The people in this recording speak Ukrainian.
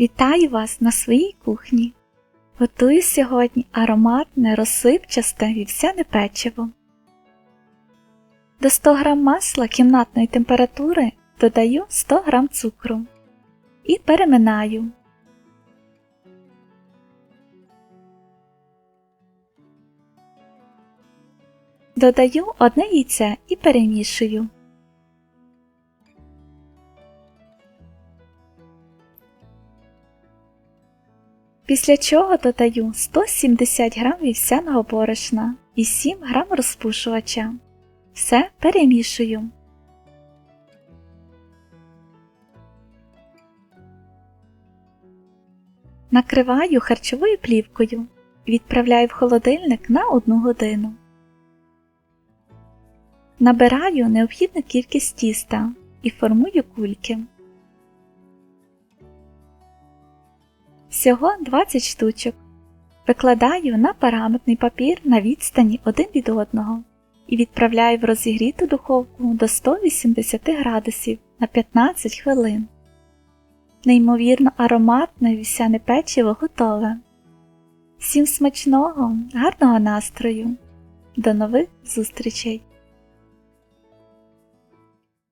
Вітаю вас на своїй кухні. Готую сьогодні ароматне, розсипчасте вівсяне печиво. До 100 г масла кімнатної температури додаю 100 г цукру і переминаю. Додаю одне яйце і перемішую. Після чого додаю 170 г вівсяного борошна і 7 г розпушувача. Все перемішую. Накриваю харчовою плівкою відправляю в холодильник на 1 годину. Набираю необхідну кількість тіста і формую кульки. Всього 20 штучок. Викладаю на параметний папір на відстані один від одного і відправляю в розігріту духовку до 180 градусів на 15 хвилин. Неймовірно ароматне вівсяне печиво готове. Всім смачного, гарного настрою! До нових зустрічей!